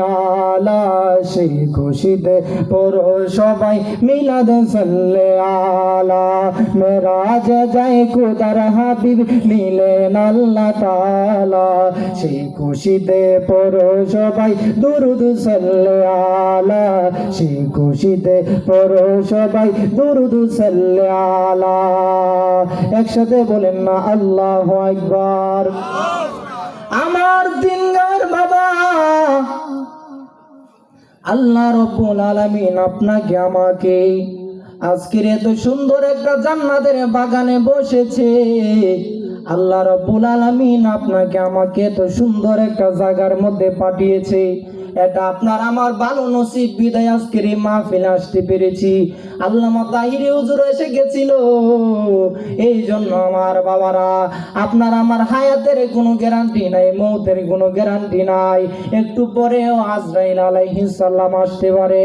আলা সেই খুশিতে পড়ো সবাই। মিলাদ সাল্লে মেরাজ যায় কুদার হাবিব মিলেন আল্লাহ তালা সেই খুশিতে পড়ো সবাই। দুরুদ সাল্লে সেই খুশিতে পড়ো সবাই। দুরুদ সাল্লে আলা। একসাথে বলেন না, আল্লাহ একবার আমার দিনগার বাবা। আল্লাহ রব্বুল আলামিন আপনাকে, আমাকে আজকের এত সুন্দর একটা জান্নাতের বাগানে বসেছে। আল্লাহ রব্বুল আলামিন আপনাকে, আমাকে এত সুন্দর একটা জায়গার মধ্যে পাঠিয়েছে। এটা আপনার আমার ভালো নসিব, বিদায় আজকের মাহফিলে আসতে পেরেছি। আল্লামা তাহিরে হুজুর এসে গেছিল। এই জন্য আমার বাবারা, আপনার আমার হায়াতের কোনো গ্যারান্টি নাই, মৌতের কোনো গ্যারান্টি নাই। একটু পরেও আজরাইল আলাইহিস সালাম আসতে পারে,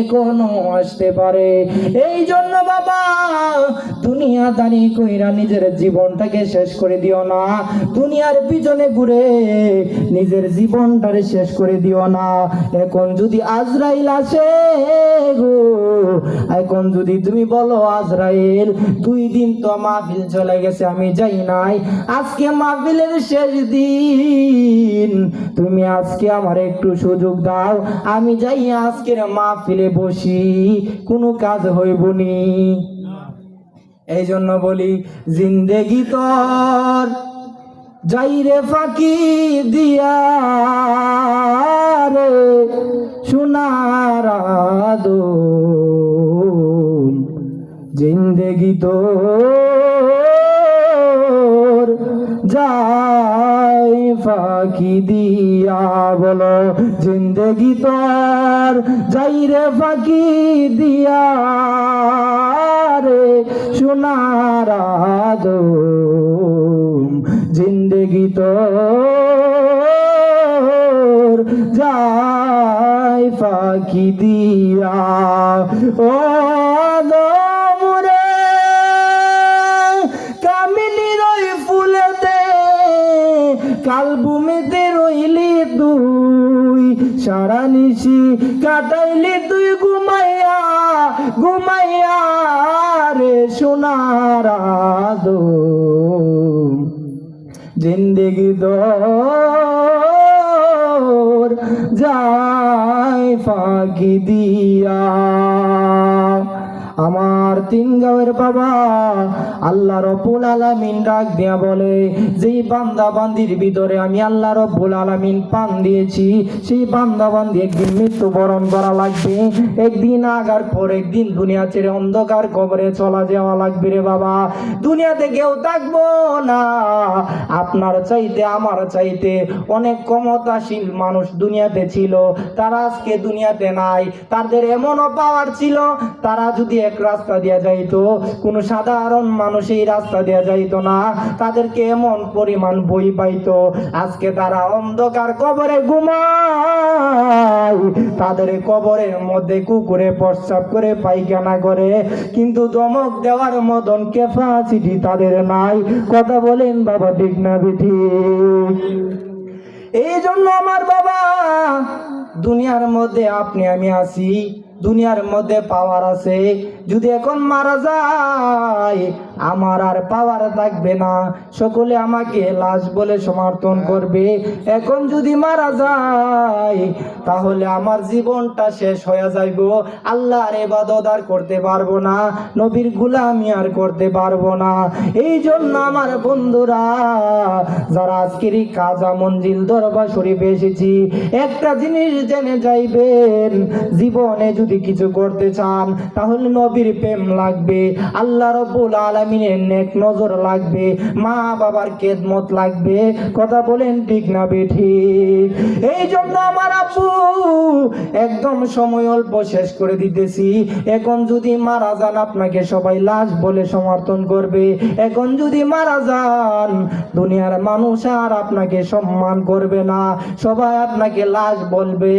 এখনও আসতে পারে। এই জন্য বাবা দুনিয়াদারি কইরা নিজের জীবনটাকে শেষ করে দিও না। দুনিয়ার পিছনে ঘুরে নিজের জীবনটারে শেষ করে দিও না। এখন যদি আজরাইল আসে গো, এখন যদি তুমি বলো আজরাইল, দুই দিন তো মাহফিল চলে গেছে, আমি যাই নাই। আজকে মাহফিলের শেষ দিন, তুমি আজকে আমার একটু সুযোগ দাও। আমি যাই আজকের মাহফিলে বসি, কোনো কাজ হইবনি। এই জন্য বলি, জিন্দেগি তোর যাই রে ফাঁকি দিয়া রে, সোনার জিন্দেগি তোর, যাই ফাঁকি দিয়া বলো, জিন্দেগি তোর যাই রে ফাঁকি দিয়া সোনার জিন্দেগি তোর যাই ফাঁকি দিয়া। ও দমরে কামিনী রই ফুলেতে কাল ভূমিতে রইলি তুই, সারা নিশি কাটাইলি তুই ঘুমাইয়া ঘুমাইয়া সোনার আদো জিন্দেগি দোর যায় ফাঁকি দিয়া। আমার তিন গাঁয়ের বাবা আল্লাহ রব্বুল আলামিন ডাক দিয়া বলে, যেই বান্দা বান্দির ভিতরে আমি আল্লাহ রব্বুল আলামিন পান দিয়েছি, সেই বান্দা বান্দি একদিন মৃত্যুবরণ করা লাগবে। একদিন আগার পর একদিন দুনিয়া ছেড়ে অন্ধকার কবরে চলা যাওয়া লাগবে রে বাবা। দুনিয়াতে কেউ থাকব না। আপনার চাইতে, আমার চাইতে অনেক ক্ষমতাশীল মানুষ দুনিয়াতে ছিল। তারা আজকে দুনিয়াতে নাই। তাদের এমনও পাওয়ার ছিল, তারা যদি এক রাস্তা দেওয়া যাইতো, কোনো সাধারণ মানুষ এই রাস্তা দেওয়া যাইতো না। তাদেরকে এমন পরিমাণ বই পাইতো, আজকে তারা অন্ধকার কবরে ঘুমায়। তাদের কবরের মধ্যে কুকুরে প্রস্রাব করে পায়খানা করে, কিন্তু দমক দেওয়ার মতন ক্যাপাসিটি তাদের নাই। কথা বলেন বাবা, ঠিক না বেঠি? এই জন্য আমার বাবা, দুনিয়ার মধ্যে আপনি আমি আছি, দুনিয়ার মধ্যে পাওয়ার আছে। যদি এখন মারা যায়, আমার আর পাওয়ার থাকবে না। সকলে আমাকে লাশ বলে সমর্থন করবে। এখন যদি মারা যায়, তাহলে আমার জীবনটা শেষ হয়ে যাইব। আল্লাহর এবাদত আর করতে পারব না। নবীর গুলামি আর করতে পারব না। এই জন্য আমার বন্ধুরা, যারা আজকের এই কাজা মঞ্জিল দরবার শরীফে এসেছি, একটা জিনিস জেনে যাইবেন, জীবনে যদি কিছু করতে চান, তাহলে নবীর প্রেম লাগবে, আল্লাহ রব্বুল আলমিনের নেক নজর লাগবে, মা বাবার কেদমত লাগবে, কথা বলেন ঠিক না বেঠি। এই জন্য আমার আপু, একদম সময় অল্প শেষ করে দিতেছি। এখন যদি মারা যান, আপনাকে সবাই লাশ বলে সমর্থন করবে। এখন যদি মারা যান, দুনিয়ার মানুষ আর আপনাকে সম্মান করবে না। সবাই আপনাকে লাশ বলবে।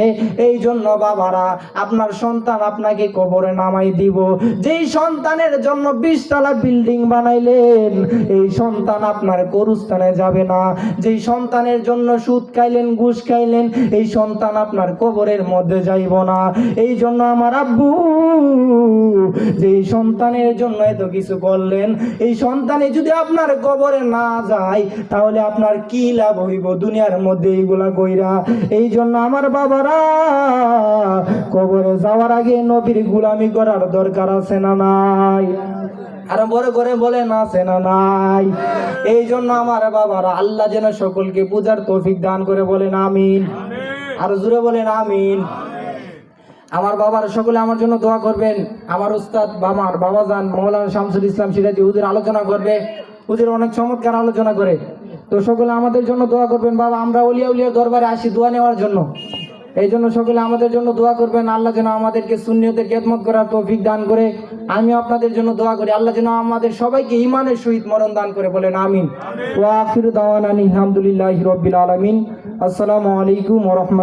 এই জন্য বাবারা, আপনার সন্তান আপনাকে কবরে নামাই দিব। যেই সন্তানের জন্য বিশতলা বিল্ডিং বানাইলেন, এই সন্তান আপনার গরুস্থানে যাবে না। যেই সন্তানের জন্য সুদ খাইলেন, ঘুষ খাইলেন, এই সন্তান আপনার কবরের মধ্যে যাইব না। এই জন্য আমার আব্বু, যেই সন্তানের জন্য এত কিছু করলেন, এই সন্তানে যদি আপনার কবরে না যায়, তাহলে আপনার কি লাভ হইব দুনিয়ার মধ্যে এইগুলা কইরা? এই জন্য আমার বাবারা, কবরে যাওয়ার আগে নবীর গুলামি করার দরকার আছে না নাই? আর বড় করে বলেন, আছে না নাই? এই জন্য আমার বাবারা, আল্লাহ যেন সকলকে পূজার তৌফিক দান করে বলেন, আমিন। আর জুড়ে বলেন, আমিন। আমার বাবার, সকলে আমার জন্য দোয়া করবেন। আমার উস্তাদ বাবার বাবা যান মৌলানা শামসুল ইসলাম সিরাজি, হুজুর আলোচনা করবে। হুজুর অনেক চমৎকার আলোচনা করে। তো সকলে আমাদের জন্য দোয়া করবেন, বাবা, আমরা উলিয়া উলিয়ার দরবারে আসি দোয়া নেওয়ার জন্য। এই জন্য সকলে আমাদের জন্য দোয়া করবেন। আল্লাহ যেন আমাদেরকে শূন্যদের খেদমত করার তৌফিক দান করে। আমি আপনাদের জন্য দোয়া করি। আল্লাহ যেন আমাদের সবাইকে ইমানের সহিত মরণ দান করে বলেন, আমিন। ওয়া আসসালামু আলাইকুম ওয়া রাহমাতুল্লাহ।